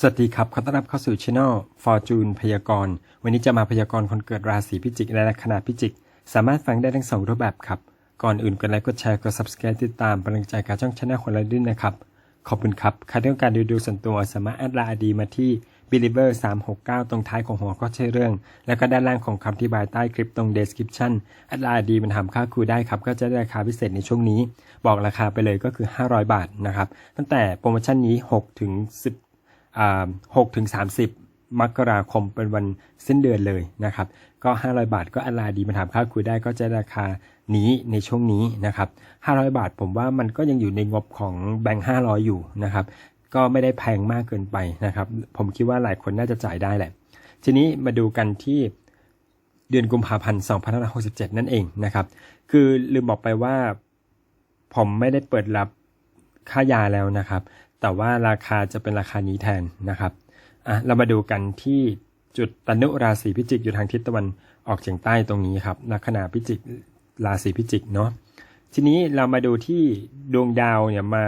สวัสดีครับขอต้อนรับเข้าสู่ช anel Fortune พยากรณ์ วันนี้จะมาพยากรณ์คนเกิดราศีพิจิกและลัคนาพิจิก สามารถฟังได้ทั้งสองรูปแบบครับ ก่อนอื่นกดไลค์กดแชร์กด subscribe ติดตามเป็นกำลังใจกับช่องช anel คนละดิ้นนะครับ ขอบคุณครับใครต้องการดูดูส่วนตัวสามารถแอดไลน์ดีมาที่ believer 369 ตรงท้ายของหัวก็ใช่เรื่อง แล้วก็ด้านล่างของคำอธิบายใต้คลิปตรง description แอดไลน์ดีมันทำค่าครูได้ครับ ก็จะได้ราคาพิเศษในช่วงนี้ บอกราคาไปเลยก็คือ 500 บาทนะครับ ตั้งแต่โปรโมชั่นนี้ 6 ถึง 10 หกถึงสามสิบมกราคมเป็นวันสิ้นเดือนเลยนะครับ ก็ 500 บาทก็อลาดีมาถามค่าคุยได้ก็จะราคานี้ในช่วงนี้นะครับ500 บาทผมว่ามันก็ยังอยู่ในงบของแบงค์500 อยู่นะครับ ก็ไม่ได้แพงมากเกินไปนะครับ ผมคิดว่าหลายคนน่าจะจ่ายได้แหละ ทีนี้มาดูกันที่เดือนกุมภาพันธ์2567 นั่นเองนะครับ คือลืมบอกไปว่า ผมไม่ได้เปิดรับค่ายาแล้วนะครับ แต่ว่าราคาจะเป็นราคานี้แทนนะครับอะเรามาดูกันที่จุดตนุราศีพิจิกอยู่ทางทิศตะวันออกเฉียงใต้ตรงนี้ครับลัคนาพิจิกราศีพิจิกเนาะทีนี้เรามาดูที่ดวงดาวเนี่ยมา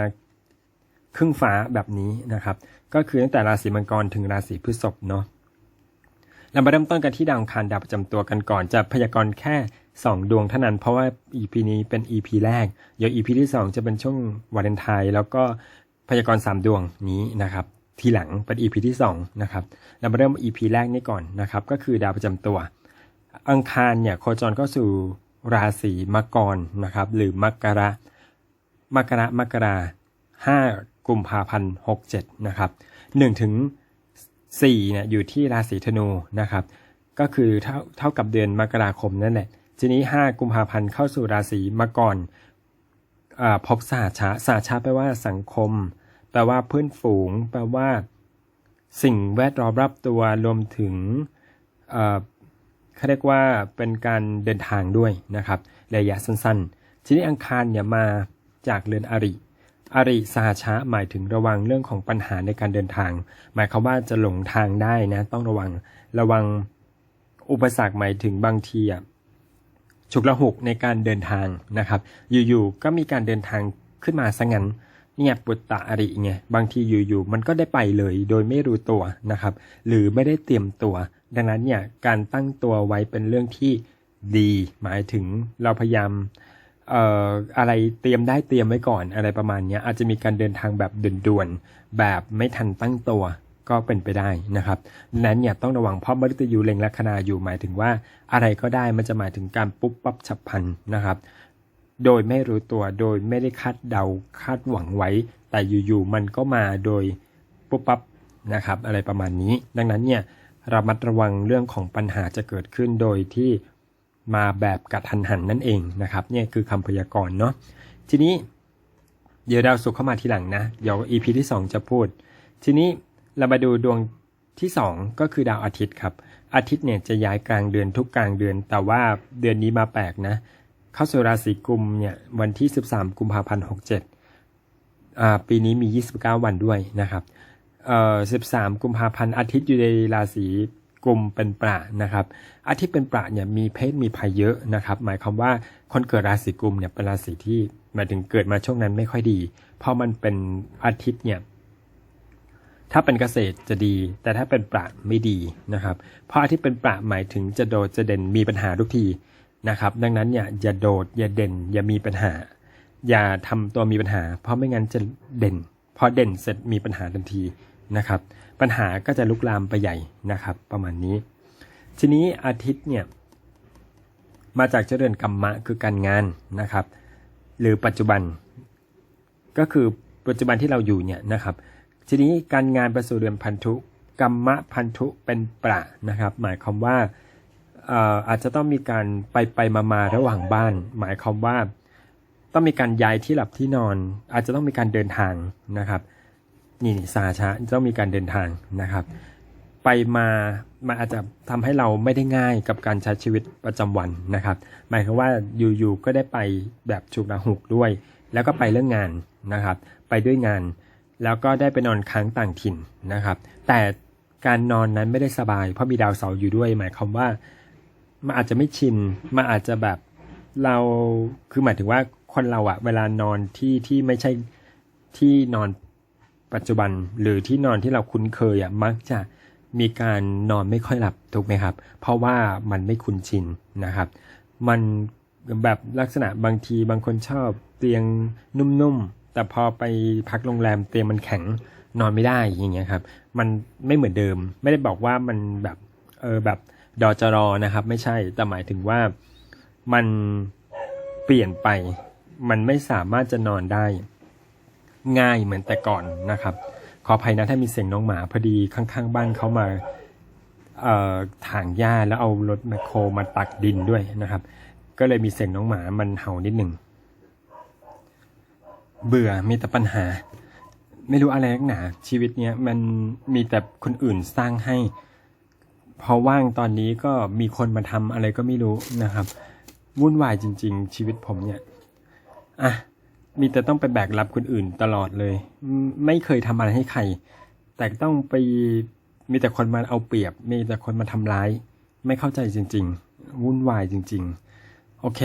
ครึ่งฟ้าแบบนี้นะครับ ก็คือตั้งแต่ราศีมังกรถึงราศีพฤษภเนาะเรามาเริ่มต้นกันที่ดาวคารดาวประจำตัวกันก่อนจะพยากรณ์แค่ 2 ดวงเท่านั้นเพราะว่า EP นี้เป็น EP แรกเดี๋ยว EP ที่ 2 จะเป็นช่วงวาเลนไทน์แล้วก็ พยากรณ์3ดวงนี้นะครับ ทีหลังเป็น EP ที่2นะครับเรามาเริ่ม EP แรกนี้ก่อนนะครับ ก็คือดาวประจำตัว อังคารเนี่ยโคจรเข้าสู่ราศีมังกรนะครับ หรือมักระมกรามกราห้ากุมภาพันธ์หกเจ็ดนะครับหนึ่งถึงสี่เนี่ยอยู่ที่ราศีธนูนะครับ ก็คือเท่าเท่ากับเดือนมกราคมนั่นแหละทีนี้ห้ากุมภาพันธ์เข้าสู่ราศีมังกร พบสาชะสาชะแปลว่าสังคม แปลว่าเพื่อนฝูง แปลว่า สิ่งแวดล้อมรอบตัวรวมถึงเขาเรียกว่าเป็นการเดินทางด้วยนะครับระยะสั้นๆ ทีนี้อังคารเนี่ยมาจากเรือนอริอริสหชะหมายถึงระวังเรื่องของปัญหาในการเดินทาง หมายความว่าจะหลงทางได้นะ ต้องระวังระวังอุปสรรคหมายถึงบางทีอะ ฉุกละหุกในการเดินทางนะครับ อยู่ๆก็มีการเดินทางขึ้นมาซะงั้นเนี่ยปุตตะอริไงบางทีอยู่ๆมันก็ได้ไปเลยโดยไม่รู้ตัวนะครับ หรือไม่ได้เตรียมตัว ดังนั้นเนี่ยการตั้งตัวไว้เป็นเรื่องที่ดี หมายถึงเราพยายามเอ่ออะไรเตรียมได้เตรียมไว้ก่อนอะไรประมาณนี้อาจจะมีการเดินทางแบบด่วนๆแบบไม่ทันตั้งตัว ก็เป็นไปได้นะครับนั้นเนี่ยต้องระวังเพราะมฤตยูเล็งลัคนาอยู่หมายถึงว่า อะไรก็ได้มันจะหมายถึงการปุ๊บปั๊บฉับพลันนะครับ โดยไม่รู้ตัวโดยไม่ได้คาดเดาคาดหวังไว้ แต่อยู่ๆมันก็มาโดยปุ๊บปั๊บนะครับ อะไรประมาณนี้ ดังนั้นเนี่ยระมัดระวังเรื่องของปัญหาจะเกิดขึ้นโดยที่มาแบบกัดหันหันนั่นเองนะครับเนี่ยคือคำพยากรณ์เนาะทีนี้เดี๋ยวดาวศุกร์เข้ามาทีหลังนะ เดี๋ยว EP ที่ 2 จะพูด ทีนี้ เรามาดูดวงที่2ก็คือดาวอาทิตย์ครับ อาทิตย์เนี่ยจะย้ายกลางเดือนทุกกลางเดือน แต่ว่าเดือนนี้มาแปลกนะ เข้าสู่ราศีกุมเนี่ยวันที่ 13 กุมภาพันธ์67อ่าปีนี้มี 29 วันด้วยนะครับเอ่อ13 กุมภาพันธ์อาทิตย์อยู่ในราศีกุมเป็นประนะครับ อาทิตย์เป็นประเนี่ยมีเพศมีภัยเยอะนะครับ หมายความว่าคนเกิดราศีกุมเนี่ยเป็นราศีที่หมายถึงเกิดมาช่วงนั้นไม่ค่อยดี เพราะมันเป็นอาทิตย์เนี่ย ถ้าเป็นเกษตรจะดี แต่ถ้าเป็นประไม่ดีนะครับ เพราะอาทิตย์เป็นประหมายถึงจะโดดจะเด่นมีปัญหาทุกทีนะครับ ดังนั้นเนี่ยอย่าโดดอย่าเด่น อย่ามีปัญหา อย่าทำตัวมีปัญหา เพราะไม่งั้นจะเด่น พอเด่นเสร็จมีปัญหาทันทีนะครับ ปัญหาก็จะลุกลามไปใหญ่นะครับ ประมาณนี้ ทีนี้อาทิตย์เนี่ยมาจากเจริญกรรมะคือการงานนะครับ หรือปัจจุบัน ก็คือปัจจุบันที่เราอยู่เนี่ยนะครับ ทีนี้การงานประสู่เดือนพันธุกรรมะพันธุเป็นประนะครับ หมายความว่าอาจจะต้องมีการไปไปมามาระหว่างบ้าน หมายความว่าต้องมีการย้ายที่หลับที่นอน อาจจะต้องมีการเดินทางนะครับนี่นี่สาชะต้องมีการเดินทางนะครับ ไปมามันอาจจะทำให้เราไม่ได้ง่ายกับการใช้ชีวิตประจำวันนะครับ หมายความว่าอยู่ๆก็ได้ไปแบบฉุกละหุกด้วย แล้วก็ไปเรื่องงานนะครับ ไปด้วยงาน แล้วก็ได้ไปนอนค้างต่างถิ่นนะครับ แต่การนอนนั้นไม่ได้สบาย เพราะมีดาวเสาร์อยู่ด้วย หมายความว่ามันอาจจะไม่ชินมันอาจจะแบบเราคือหมายถึงว่าคนเราอะเวลานอนที่ที่ไม่ใช่ที่นอนปัจจุบันหรือที่นอนที่เราคุ้นเคยอะมักจะมีการนอนไม่ค่อยหลับถูกไหมครับ เพราะว่ามันไม่คุ้นชินนะครับ มันแบบลักษณะบางทีบางคนชอบเตียงนุ่มๆ แต่พอไปพักโรงแรมเตียงมันแข็งนอนไม่ได้อย่างเงี้ยครับ มันไม่เหมือนเดิม ไม่ได้บอกว่ามันแบบเออแบบดอจรอนะครับ ไม่ใช่แต่หมายถึงว่ามันเปลี่ยนไป มันไม่สามารถจะนอนได้ ง่ายเหมือนแต่ก่อนนะครับ ขออภัยนะถ้ามีเสียงน้องหมาพอดีข้างๆบ้านเขามาเอ่อถางหญ้าแล้วเอารถแมคโครมาตักดินด้วยนะครับ ก็เลยมีเสียงน้องหมามันเห่านิดหนึ่ง เบื่อมีแต่ปัญหา ไม่รู้อะไรนักหนาชีวิตเนี้ยมันมีแต่คนอื่นสร้างให้ พอว่างตอนนี้ก็มีคนมาทำอะไรก็ไม่รู้นะครับ วุ่นวายจริง ๆ ชีวิตผมเนี่ยอะมีแต่ต้องไปแบกรับคนอื่นตลอดเลย ไม่เคยทำอะไรให้ใคร แต่ต้องไปมีแต่คนมาเอาเปรียบ มีแต่คนมาทำร้าย ไม่เข้าใจจริง ๆ วุ่นวายจริง ๆ โอเค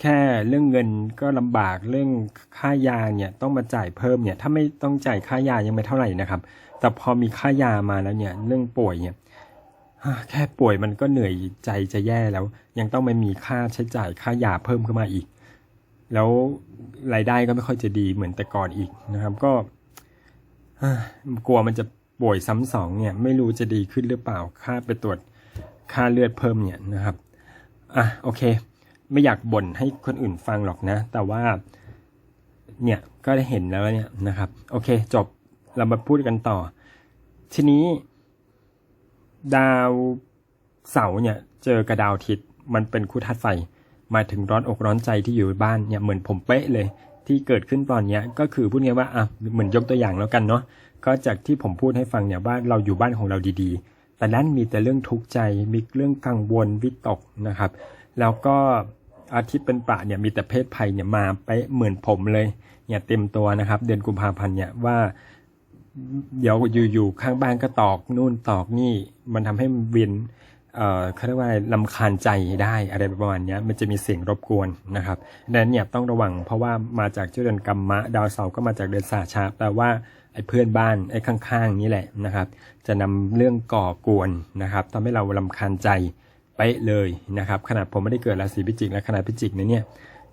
แค่เรื่องเงินก็ลำบากเรื่องค่ายาเนี่ยต้องมาจ่ายเพิ่มเนี่ยถ้าไม่ต้องจ่ายค่ายายังไม่เท่าไหร่นะครับ แต่พอมีค่ายามาแล้วเนี่ยเรื่องป่วยเนี่ยแค่ป่วยมันก็เหนื่อยใจจะแย่แล้ว ยังต้องไม่มีค่าใช้จ่ายค่ายาเพิ่มขึ้นมาอีก แล้วรายได้ก็ไม่ค่อยจะดีเหมือนแต่ก่อนอีกนะครับ ก็กลัวมันจะป่วยซ้ำสองเนี่ยไม่รู้จะดีขึ้นหรือเปล่าค่าไปตรวจค่าเลือดเพิ่มเนี่ยนะครับอะโอเค ไม่อยากบ่นให้คนอื่นฟังหรอกนะ แต่ว่าเนี่ยก็ได้เห็นแล้วเนี่ยนะครับ โอเค จบเรามาพูดกันต่อ ทีนี้ดาวเสาร์เนี่ย เจอกับดาวอาทิตย์มันเป็นคู่ธาตุไฟมาถึงร้อนอกร้อนใจที่อยู่บ้านเนี่ยเหมือนผมเป๊ะเลย ที่เกิดขึ้นตอนเนี้ยก็คือพูดง่ายว่าอะเหมือนยกตัวอย่างแล้วกันเนาะก็จากที่ผมพูดให้ฟังเนี่ยว่าเราอยู่บ้านของเราดีๆ แต่นั้นมีแต่เรื่องทุกข์ใจมีเรื่องกังวลวิตกนะครับ แล้วก็อาทิตย์เป็นประเนี่ยมีแต่เพศภัยเนี่ยมาไปเหมือนผมเลยเนี่ยเต็มตัวนะครับ เดือนกุมภาพันธ์เนี่ยว่าเดี๋ยวอยู่ๆข้างบ้านก็ตอกนู่นตอกนี่ มันทำให้เวียนเอ่อเขาเรียกว่าลำคาญใจได้อะไรประมาณเนี้ยมันจะมีเสียงรบกวนนะครับดังนั้นเนี่ยต้องระวังเพราะว่ามาจากเจ้าเดือนกัมมะ ดาวเสาร์ก็มาจากเดือนสาชาแปลว่าไอ้เพื่อนบ้านไอ้ข้างๆนี่แหละนะครับ จะนำเรื่องก่อกวนนะครับทำให้เราลำคาญใจ เป๊ะเลยนะครับ ขนาดผมไม่ได้เกิดราศีพิจิกและขนาดพิจิกนะเนี่ย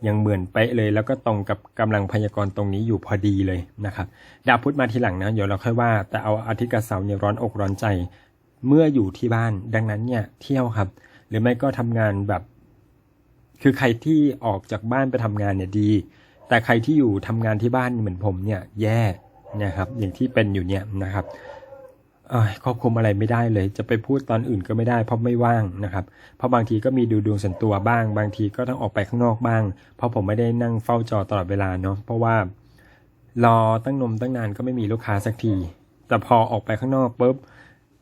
ยังเหมือนเป๊ะเลย แล้วก็ตรงกับกำลังพยากรณ์ตรงนี้อยู่พอดีเลยนะครับดาวพุธมาทีหลังนะเดี๋ยวเราค่อยว่า แต่เอาอาทิตย์กับเสาร์เนี่ยร้อนอกร้อนใจ เมื่ออยู่ที่บ้านดังนั้นเนี่ยเที่ยวครับ หรือไม่ก็ทำงานแบบ คือใครที่ออกจากบ้านไปทำงานเนี่ยดี แต่ใครที่อยู่ทำงานที่บ้านเหมือนผมเนี่ยแย่นะครับอย่างที่เป็นอยู่เนี่ยนะครับ ควบคุมอะไรไม่ได้เลย จะไปพูดตอนอื่นก็ไม่ได้เพราะไม่ว่างนะครับ เพราะบางทีก็มีดูดวงส่วนตัวบ้าง บางทีก็ต้องออกไปข้างนอกบ้าง เพราะผมไม่ได้นั่งเฝ้าจอตลอดเวลาเนาะเพราะว่ารอตั้งนมตั้งนานก็ไม่มีลูกค้าสักที แต่พอออกไปข้างนอกปุ๊บ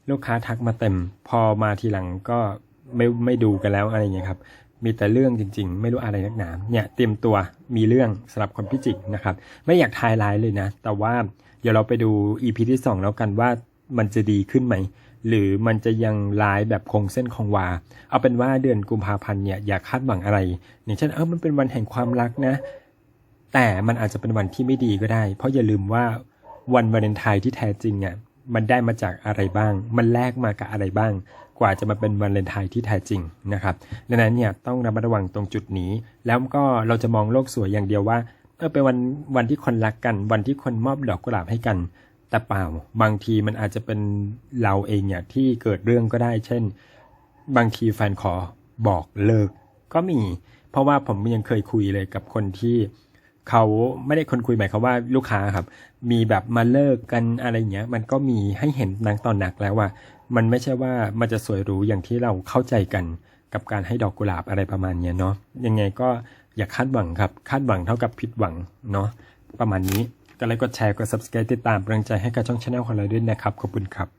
ลูกค้าทักมาเต็ม พอมาทีหลังก็ไม่ไม่ดูกันแล้วอะไรอย่างเงี้ยครับมีแต่เรื่องจริง ๆ ไม่รู้อะไรนักหนาเนี่ยเตรียมตัวมีเรื่องสำหรับคนพิจิกนะครับ ไม่อยากทายไลน์เลยนะ แต่ว่าเดี๋ยวเราไปดู EP ที่สองแล้วกันว่า มันจะดีขึ้นไหม หรือมันจะยังลายแบบคงเส้นคงวา เอาเป็นว่าเดือนกุมภาพันธ์เนี่ยอย่าคาดหวังอะไร อย่างเช่นเออมันเป็นวันแห่งความรักนะ แต่มันอาจจะเป็นวันที่ไม่ดีก็ได้ เพราะอย่าลืมว่าวันวาเลนไทน์ที่แท้จริงอะมันได้มาจากอะไรบ้าง มันแลกมากับอะไรบ้าง กว่าจะมาเป็นวาเลนไทน์ที่แท้จริงนะครับ ดังนั้นเนี่ยต้องระมัดระวังตรงจุดนี้ แล้วก็เราจะมองโลกสวยอย่างเดียวว่าเออเป็นวันวันที่คนรักกัน วันที่คนมอบดอกกุหลาบให้กัน แต่เปล่าบางทีมันอาจจะเป็นเราเองเนี่ยที่เกิดเรื่องก็ได้ เช่น บางทีแฟนขอบอกเลิกก็มี เพราะว่าผมยังเคยคุยเลยกับคนที่เขาไม่ได้คนคุยหมายเขามว่าลูกค้าครับ มีแบบมาเลิกกันอะไรเงี้ย มันก็มีให้เห็นนักตอนหนักแล้วว่า มันไม่ใช่ว่ามันจะสวยหรูอย่างที่เราเข้าใจกันกับการให้ดอกกุหลาบอะไรประมาณเนี้ยเนาะยังไงก็อย่าคาดหวังครับ คาดหวังเท่ากับผิดหวังเนาะประมาณนี้ ก็ไลค์กดแชร์กด subscribe ติดตามเป็นกำลังใจให้กับช่องชาแนลของเราด้วยนะครับ ขอบคุณครับ